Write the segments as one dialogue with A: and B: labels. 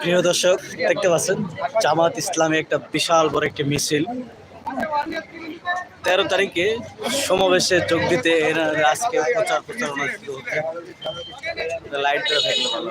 A: প্রিয় দর্শক, দেখতে পাচ্ছেন, জামাত ইসলামে একটা বিশাল বড় একটি মিছিল। তেরো তারিখে সমাবেশে যোগ দিতে এরা আজকে প্রচার প্রচারণা শুরু হচ্ছে। লাইট ধরে ভালো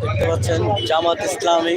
A: দেখতে পাচ্ছেন জামাত ইসলামী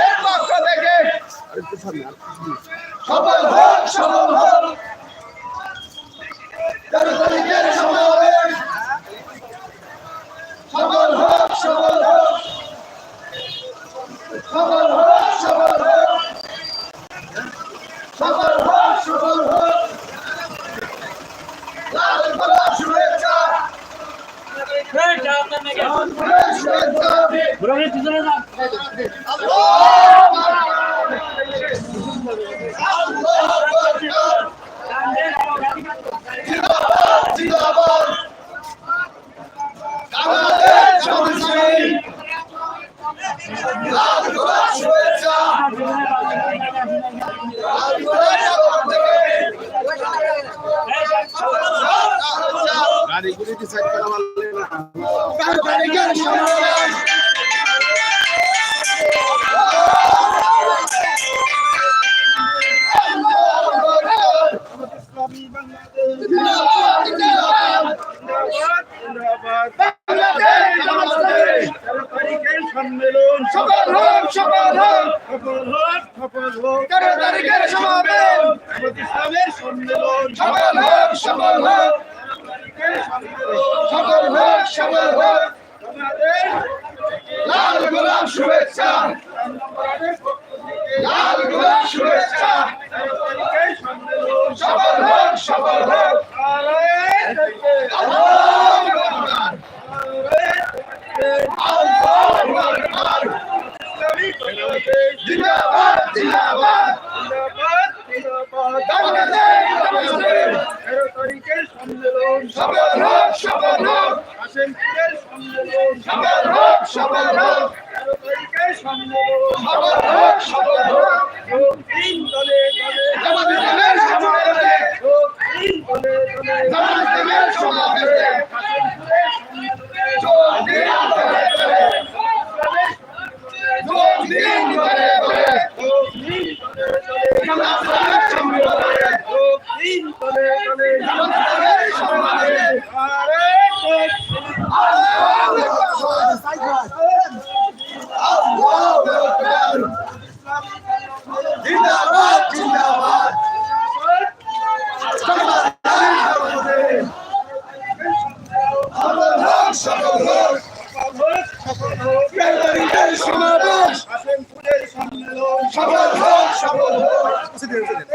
B: এর পক্ষ থেকে সফল হোক সফল হোক সফল হোক লাল গোলাপ শুভেচ্ছা লাল তেরো তারিখের সম্মেলন
C: সম্মেলন
B: সফল হোক সফল হোক।
C: সফল হোক সফল হোক।
B: তেরো তারিখের সমাবেশ
C: ইসলামের সম্মেলন
B: সফল হোক সফল হোক সফল হোক সফল হোক
C: আমাদের
B: লাল গোলাপ শুভেচ্ছা লাল গোলাপ শুভেচ্ছা
C: সম্মেলন
B: সফল হোক সফল হোক আল্লাহু আকবার আল্লাহু আকবার জিন্দাবাদ
C: তেরো তারিখের সম্মেলন
B: সফল হোক সফল হোক
C: কাশিমপুরের সম্মেলন
B: সফল হোক সফল হোক
C: তেরো তারিখের সম্মেলন
B: সফল হোক সফল হোক
C: তিন দলে দলে
B: ইসলামের সমাবেশে
C: তিন দলে দলে
B: জামাত ইসলামের সমাবেশে যোগ দিন
A: Here's it.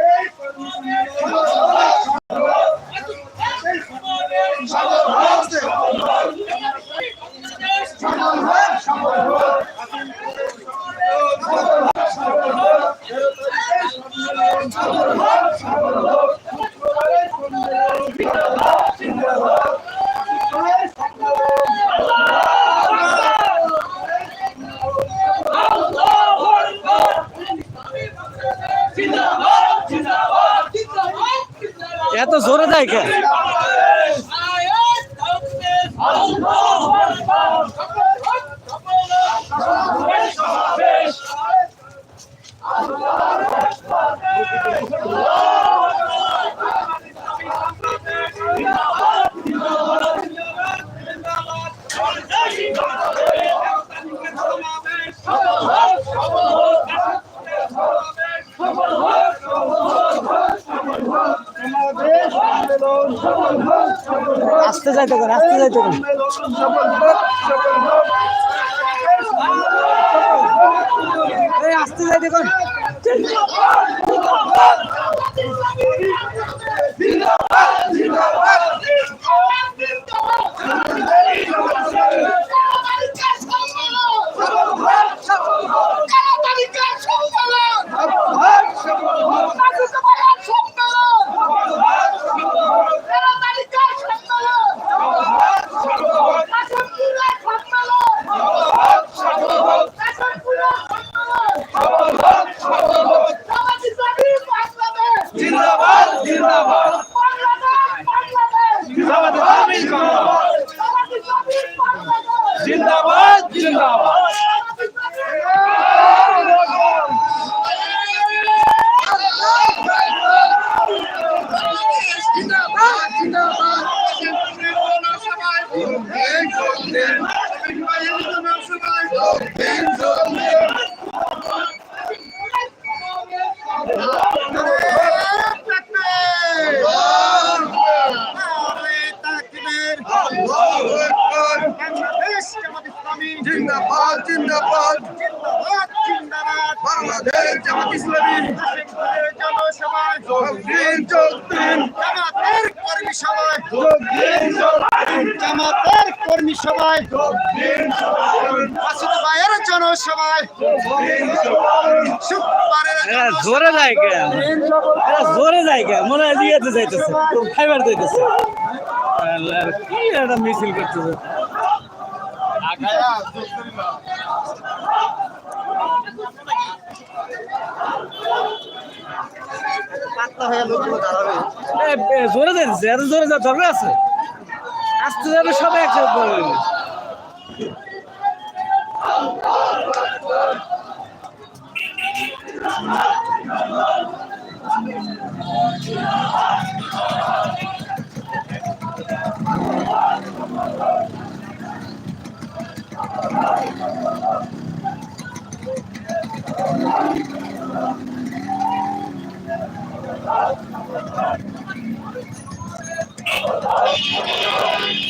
A: কে
C: সমাবেশ সম্মেলন সফল হোক সফল হোক
A: আসতে যাইতে কোন আসতে যাইতে কোন
C: জিন্দাবাদ জিন্দাবাদ।
B: বাংলাদেশ জামাত ইসলামী। যোগদিন যোগদিন
C: জামাতের কর্মী সভায়
B: যোগদিন যোগদিন
C: জামাতের কর্মী সভায়
B: যোগদিন যোগদিন
C: ভাইয়ের জনসভায়।
A: জোরে যায় কে জোরে যায় কে মনে হয় দিয়েতে যাইতেছে। ফাইবার যাইতেছে। কি একটা মিছিল করতেছে। জোরে যাচ্ছে জোরে যা আছে। আসতে যাবে সবাই একসাথে Thank you.